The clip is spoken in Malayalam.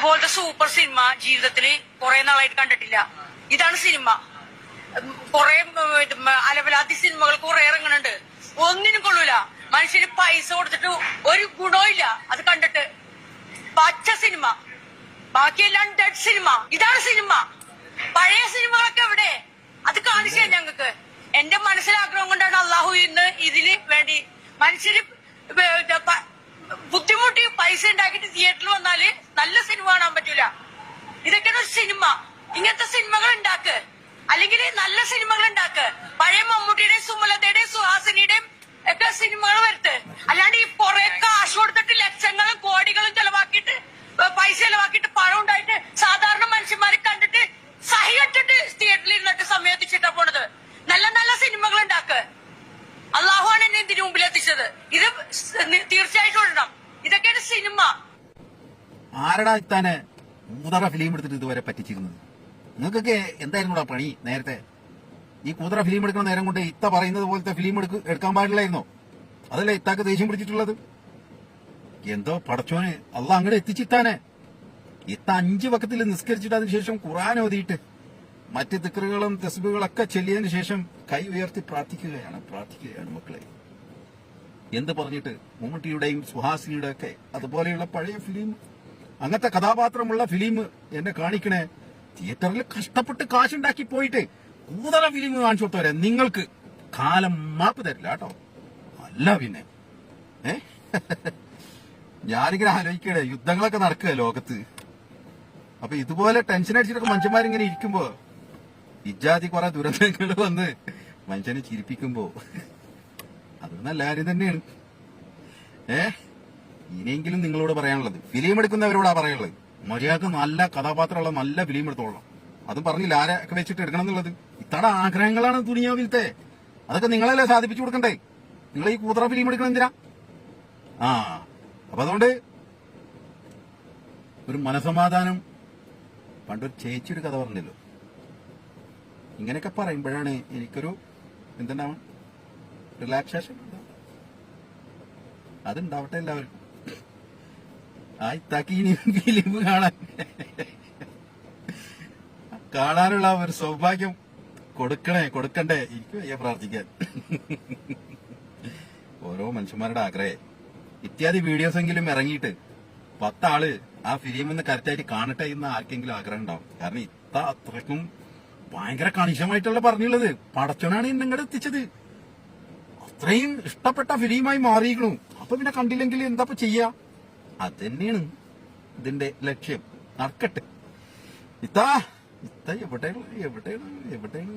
ഇതുപോലത്തെ സൂപ്പർ സിനിമ ജീവിതത്തിൽ കുറെ നാളായിട്ട് കണ്ടിട്ടില്ല. ഇതാണ് സിനിമ. കുറെ അലവലാതി സിനിമകൾ കുറെ ഇറങ്ങുന്നുണ്ട് ഒന്നിനും കൊള്ളൂല. മനുഷ്യന് പൈസ കൊടുത്തിട്ട് ഒരു ഗുണമില്ല അത് കണ്ടിട്ട്. പച്ച സിനിമ. ബാക്കിയെല്ലാം ഡെഡ് സിനിമ. ഇതാണ് സിനിമ. പഴയ സിനിമകളൊക്കെ എവിടെ? അത് കാണിച്ചു ഞങ്ങൾക്ക്. എന്റെ മനസ്സിലാഗ്രഹം കൊണ്ടാണ് അള്ളാഹു ഇന്ന് ഇതിന് വേണ്ടി പ- ബുദ്ധിമുട്ടി പൈസ ഉണ്ടാക്കിയിട്ട് തിയേറ്ററിൽ വന്നാൽ നല്ല സിനിമ കാണാൻ പറ്റൂല. ഇതൊക്കെയാണ് ഒരു സിനിമ ഇങ്ങനത്തെ സിനിമകൾ ഉണ്ടാക്ക്. അല്ലെങ്കിൽ നല്ല സിനിമകൾ ഉണ്ടാക്ക്. പഴയ മമ്മൂട്ടിയുടെയും സുമലതയുടെയും സുഹാസിനിയുടെയും ഒക്കെ സിനിമകൾ വരുത്ത്. അല്ലാണ്ട് ഈ കുറെ കാശ് കൊടുത്തിട്ട് ലക്ഷങ്ങളും കോടികളും ചെലവാക്കിയിട്ട് ഏ, പൈസ ചെലവാക്കിയിട്ട് പണം ഉണ്ടായിട്ട് സാധാരണ മനുഷ്യന്മാരെ കണ്ടിട്ട് സഹി കെട്ടിട്ട് തിയേറ്ററിൽ ഇരുന്നിട്ട് സമയത്തിച്ചിട്ടാ പോണത് നല്ല നല്ല സിനിമകൾ ഉണ്ടാക്ക് ഇതിനു മുമ്പിൽ എത്തിച്ചത്. ഇത് തീർച്ചയായിട്ടും ഇടണം. ഇതൊക്കെയാണ് സിനിമ. ആരടാ ഇത്താനെ കൂതറ ഫിലിം എടുത്തിട്ട് ഇതുവരെ പറ്റിച്ചിരുന്നത്? നിങ്ങൾക്കൊക്കെ എന്തായിരുന്നു കൂടാ പണി നേരത്തെ? ഈ കൂതറ ഫിലിം എടുക്കുന്ന നേരം കൊണ്ട് ഇത്ത പറയുന്നത് പോലത്തെ ഫിലിം എടുക്ക എടുക്കാൻ പാടില്ലായിരുന്നോ? അതല്ലേ ഇത്താക്ക് ദേഷ്യം പിടിച്ചിട്ടുള്ളത്? എന്തോ പടച്ചോന് അല്ല അങ്ങോട്ട് എത്തിച്ചിത്താനെ ഇത്ത അഞ്ചു വക്കത്തിൽ നിസ്കരിച്ചിട്ട് അതിനുശേഷം ഖുറാൻ ഓതിയിട്ട് മറ്റ് തിക്കറുകളും തെസ്ബുകളൊക്കെ ചെല്ലിയതിനു ശേഷം കൈ ഉയർത്തി പ്രാർത്ഥിക്കുകയാണ് പ്രാർത്ഥിക്കുകയാണ് മക്കളെ. എന്ത് പറഞ്ഞിട്ട് മമ്മൂട്ടിയുടെയും സുഹാസിനിയുടെ ഒക്കെ അതുപോലെയുള്ള പഴയ ഫിലിം അങ്ങനത്തെ കഥാപാത്രമുള്ള ഫിലിം എന്നെ കാണിക്കണേ. തിയേറ്ററിൽ കഷ്ടപ്പെട്ട് കാശുണ്ടാക്കി പോയിട്ട് കൂതറ ഫിലിം കാണിച്ചു കൊടുത്തവരെ നിങ്ങൾക്ക് കാലം മാപ്പ് തരില്ല കേട്ടോ. അല്ല പിന്നെ. ഞാനിങ്ങനെ ആലോചിക്കണേ യുദ്ധങ്ങളൊക്കെ നടക്കുക ലോകത്ത്. അപ്പൊ ഇതുപോലെ ടെൻഷൻ അടിച്ചിട്ടൊക്കെ മനുഷ്യന്മാരിങ്ങനെ ഇരിക്കുമ്പോ ഇജാതി കുറെ ദുരന്തങ്ങൾ വന്ന് മനുഷ്യനെ ചിരിപ്പിക്കുമ്പോ അത് നല്ല കാര്യം തന്നെയാണ്. ഏ? ഇനിയെങ്കിലും നിങ്ങളോട് പറയാനുള്ളത്. ഫിലിം എടുക്കുന്നവരോടാ പറയാനുള്ളത്. മര്യാദ നല്ല കഥാപാത്രമുള്ള നല്ല ഫിലിം എടുത്തോളാം അതും പറഞ്ഞില്ല. ആരൊക്കെ വെച്ചിട്ട് എടുക്കണം എന്നുള്ളത്? ഇത്തട ആഗ്രഹങ്ങളാണ് തുണിയാവിലത്തെ അതൊക്കെ നിങ്ങളല്ലേ സാധിപ്പിച്ചു കൊടുക്കണ്ടേ? നിങ്ങൾ ഈ കൂതറ ഫിലിം എടുക്കണം എന്തിനാ? ആ. അപ്പൊ അതുകൊണ്ട് ഒരു മനസമാധാനം. പണ്ടൊരു ചേച്ചിയുടെ കഥ പറഞ്ഞല്ലോ. ഇങ്ങനെയൊക്കെ പറയുമ്പോഴാണ് എനിക്കൊരു എന്തുണ്ടാവും റിലാക്സേഷൻ അതുണ്ടാവട്ടെ എല്ലാവർക്കും. ആ ഇനി ഫിലിം കാണാൻ. കാണാനുള്ള ഒരു സൗഭാഗ്യം കൊടുക്കണേ കൊടുക്കണ്ടേ. എനിക്ക് വയ്യ പ്രാർത്ഥിക്കാൻ. ഓരോ മനുഷ്യന്മാരുടെ ആഗ്രഹേ. ഇത്യാദി വീഡിയോസ് എങ്കിലും ഇറങ്ങിയിട്ട് പത്താൾ ആ ഫിലിം ഒന്ന് കറക്റ്റായിട്ട് കാണട്ടെ എന്ന് ആർക്കെങ്കിലും ആഗ്രഹം ഉണ്ടാവും. കാരണം ഇത്ത അത്രക്കും ഭയങ്കര കണിശമായിട്ടുള്ള പറഞ്ഞുള്ളത്. പടച്ചോനാണ് നിങ്ങളുടെ എത്തിച്ചത്. അത്രയും ഇഷ്ടപ്പെട്ട ഫിലിമായി മാറിയിരിക്കണു. അപ്പൊ പിന്നെ കണ്ടില്ലെങ്കിൽ എന്താ ചെയ്യാ? അത് തന്നെയാണ് ഇതിന്റെ ലക്ഷ്യം. നടക്കട്ടെ. ഇത്താ ഇത്ത എവിടെയാണ് എവിടെയാണ് എവിടെയാണ്?